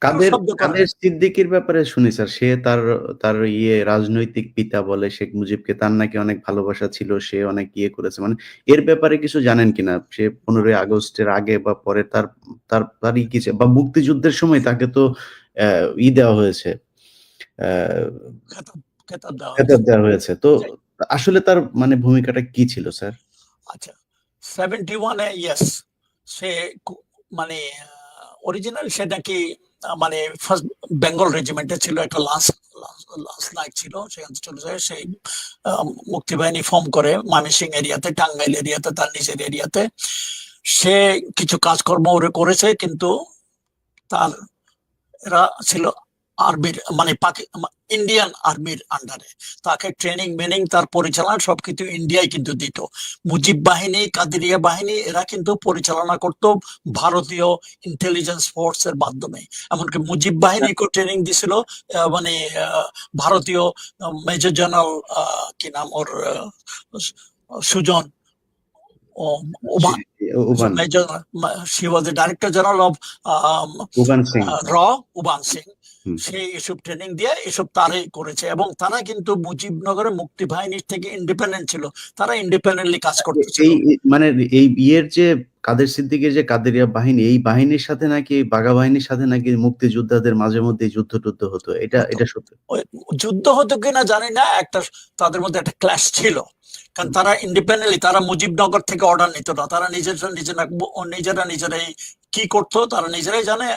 কাদের কাদের সিদ্দিকীর ব্যাপারে শুনি স্যার? সে তার তার ইয়ে রাজনৈতিক পিতা বলে শেখ মুজিবকে তার নাকি অনেক ভালোবাসা ছিল সে অনেক ইয়ে করেছে। মানে এর ব্যাপারে কিছু জানেন কিনা সে পনেরোই আগস্টের আগে বা পরে তার তার তার কিছু বা মুক্তিযুদ্ধের সময় তাকে তো ই দেওয়া হয়েছে খেতাব দেওয়া হয়েছে। তো আসলে তার মানে ভূমিকাটা কি ছিল স্যার? আচ্ছা সেভেন্টি ওয়ানে ইয়েস সে কু- মানে অরিজিনাল সে নাকি আহ, মানে ফার্স্ট বেঙ্গল রেজিমেন্টে ছিল একটা লাস্ট লাস্ট লাইক ছিল, সেখানে চলে যায়, সেই মুক্তিবাহিনী ফর্ম করে মামিসিং এরিয়াতে টাঙ্গাইল এরিয়াতে তার নিজের এরিয়াতে। সে কিছু কাজকর্ম করেছে, কিন্তু তার এরা ছিল আর্মির মানে ইন্ডিয়ান আর্মির আন্ডারে তাকে ট্রেনিং মেনিং তার পরিচালনা সবকিছু ইন্ডিয়ায় কিন্তু দিত। মুজিব বাহিনী কাদিরিয়া বাহিনী এরা কিন্তু পরিচালনা করত ভারতীয় ইন্টেলিজেন্স ফোর্স এর মাধ্যমে। এমনকি মুজিব বাহিনীকে ট্রেনিং দিছিল মানে ভারতীয় মেজর জেনারেল কি নাম ওর সুজন ও major she was the director general of র উবান সিং। হুম। সে এসব ট্রেনিং দিয়ে এসব তারাই করেছে এবং তারা কিন্তু মুজিবনগরে মুক্তি বাহিনীর থেকে ইন্ডিপেন্ডেন্ট ছিল। তারা ইন্ডিপেন্ডেন্টলি কাজ করতেছিল এই এই- মানে এই ইয়ের যে কাদের সিদ্দিকের যে কাদেরিয়া বাহিনী এই বাহিনীর সাথে নাকি বাঘা বাহিনীর সাথে নাকি মুক্তিযোদ্ধাদের মাঝে মধ্যে যুদ্ধ টুদ্ধ হতো? এটা এটা সত্যি? যুদ্ধ হতো কিনা জানি না একটা তাদের মধ্যে একটা ক্লাশ ছিল। কারণ তারা ইন্ডিপেন্ডেন্টলি তারা মুজিবনগর থেকে অর্ডার নিত না। তারা নিজেরা নিজেরা নিজেরা নিজেরাই কি করতো, তারা নিজেরাই জানে,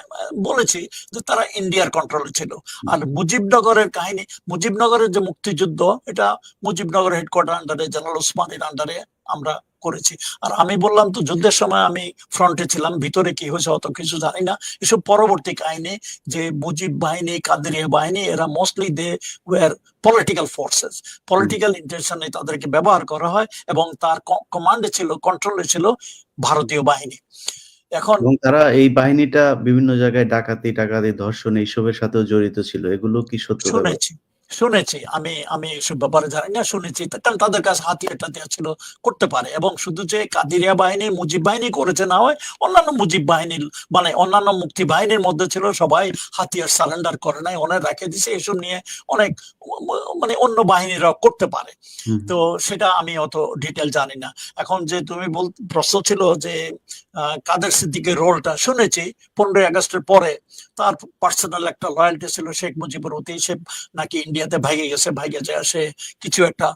বলেছি যে তারা ইন্ডিয়ার কন্ট্রোলে ছিল। আর মুজিবনগরের কাহিনী, মুজিবনগরের যে মুক্তিযুদ্ধ, এটা মুজিবনগর হেডকোয়ার্টার আন্ডারে জেনারেল ওসমানের আন্ডারে আমরা করেছি। আর আমি বললাম তো যুদ্ধের সময় আমি ফ্রন্টে ছিলাম ভিতরে কি হয়েছে অত কিছু জানি না। এসব পরবর্তী কাহিনী যে মুজিব বাহিনী কাদেরিয়া বাহিনী এরা mostly they were political forces political ইন্টেনশনে তাদেরকে ব্যবহার করা হয় এবং তার কমান্ডে ছিল কন্ট্রোলে ছিল ভারতীয় বাহিনী। এখন এবং তারা এই বাহিনীটা বিভিন্ন জায়গায় ডাকাতি টাকাতি ধর্ষণ এইসবের সাথেও জড়িত ছিল। এগুলো কি সত্য? শুনেছি। শুনেছি আমি আমি এসব ব্যাপারে জানি না শুনেছি। কারণ তাদের কাছে হাতিয়ার টাতিয়ার ছিল করতে পারে। এবং শুধু যে কাদিরিয়া বাহিনী মুজিব বাহিনী করেছে না হয় অন্যান্য মুজিব বাহিনীর মানে অন্যান্য মুক্তি বাহিনীর মধ্যে ছিল সবাই হাতিয়ার সারেন্ডার করে নাই অনেক রেখে দিছে এসব নিয়ে অনেক মানে অন্য বাহিনীরা করতে পারে। তো সেটা আমি অত ডিটেল জানি না। এখন যে তুমি বল প্রশ্ন ছিল যে কাদের সিদ্দিকের রোলটা শুনেছি পনেরোই আগস্টের পরে। তার পার্সোনাল একটা লয়্যালটি ছিল শেখ মুজিবুর প্রতি সে নাকি ইন্ডিয়াতে ভাইগে গেছে ভাগে যায় আসে কিছু একটা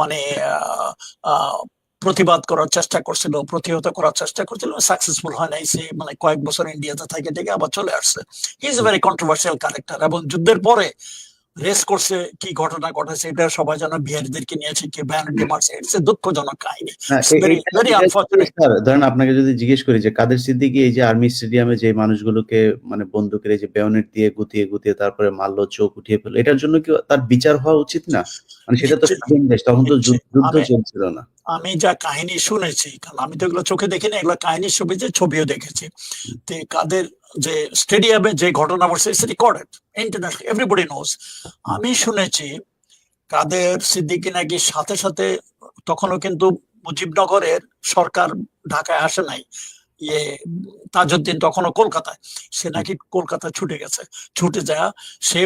মানে প্রতিবাদ করার চেষ্টা করছিল, প্রতিহত করার চেষ্টা করছিল সাকসেসফুল হয় নাই সে মানে কয়েক বছর ইন্ডিয়াতে থাকে থেকে আবার চলে আসছে। Is a very controversial character এবং যুদ্ধের পরে রেস করছে কি ঘটনা ঘটেছে এটা সবাই জানা বিহারিদেরকে নিয়েছে কি ব্যানার্জি মারছে ইটস এ দুঃখজনক কাহিনী। হ্যাঁ, ধরেন আপনাকে যদি জিজ্ঞেস করি যে কাদের সিদ্দিকী এই যে আর্মি স্টেডিয়ামে যে মানুষগুলোকে মানে বন্দুকের এই যে বেয়নেট দিয়ে গুতিয়ে গুতিয়ে তারপরে মারলো চোখ উঠিয়ে ফেলল এটার জন্য কি তার বিচার হওয়া উচিত না? মানে সেটা তো তখন তো যুদ্ধ যুদ্ধ চলছিল না। আমি যা কাহিনী শুনেছি, কারণ আমি তো এগুলো চোখে দেখিনি, এগুলো কাহিনীর ছবিতে ছবিও দেখেছি। তো কাদের যে স্টেডিয়ামে যে ঘটনা ঘটছে it's recorded international everybody knows আমি শুনেছি, কাদের সিদ্দিকি নাকি সাথে সাথে তখনও কিন্তু মুজিবনগরের সরকার ঢাকায় আসে নাই ইয়ে তাজউদ্দিন তখনও কলকাতায়, সে নাকি কলকাতা ছুটে গেছে। ছুটে যায়, সে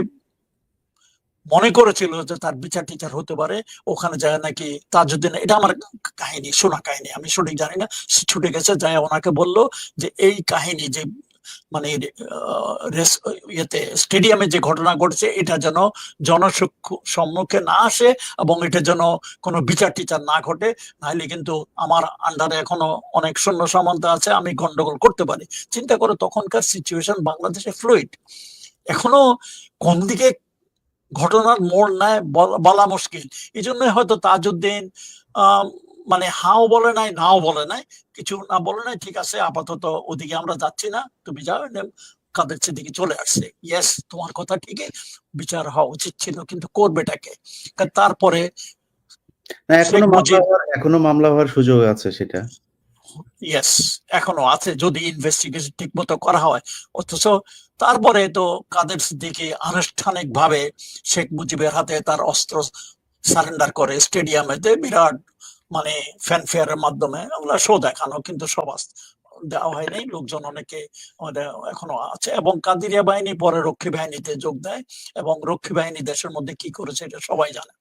মনে করেছিল যে তার বিচার টিচার হতে পারে, ওখানে যায় নাকি তাজউদ্দিন, এটা আমার কাহিনী, শোনা কাহিনী, আমি সঠিক জানি না ছুটে গেছে, যায় ওনাকে বলল যে এই কাহিনী যে মানে রেস- ইয়েতে, স্টেডিয়ামে যে ঘটনা ঘটেছে, এটা যেন জনসম্মুখ- সম্মুখে না আসে এবং এটা যেন কোনো বিচার টিচার না ঘটে, নাহলে কিন্তু আমার আন্ডারে এখনও অনেক সৈন্য সামন্ত আছে, আমি গন্ডগোল করতে পারি। চিন্তা করো, তখনকার সিচুয়েশন বাংলাদেশে ফ্লুইড এখনও কোন দিকে ঘটনার মোড় নেয় বলা মুশকিল। এই জন্য হয়তো তাজউদ্দিন মানে হাও বলে নাই নাও বলে নাই কিছু না বলে নাই ঠিক আছে আপাতত ওদিকে আমরা যাচ্ছি না তুমি যাও কাদের দিকে চলে আসছে। ইয়েস তোমার কথা ঠিকই বিচার হওয়া উচিত ছিল কিন্তু করবেটাকে কারণ তারপরে এখনও মামলা হওয়ার এখনও মামলা হওয়ার সুযোগ আছে সেটা। ইয়েস এখনও আছে যদি ইনভেস্টিগেশন ঠিক মতো করা হয় অথচ তারপরে তো কাদের সিদ্দিকি আনুষ্ঠানিক ভাবে শেখ মুজিবের হাতে তার অস্ত্র সারেন্ডার করে স্টেডিয়ামেতে বিরাট মানে ফ্যানফেয়ারের মাধ্যমে ওগুলা শো দেখানো, কিন্তু সব দেওয়া হয়নি। লোকজন অনেকে এখনও আছে। এবং কাদিরিয়া বাহিনী পরে রক্ষী বাহিনীতে যোগ দেয়। এবং রক্ষী বাহিনী দেশের মধ্যে কি করেছে এটা সবাই জানে।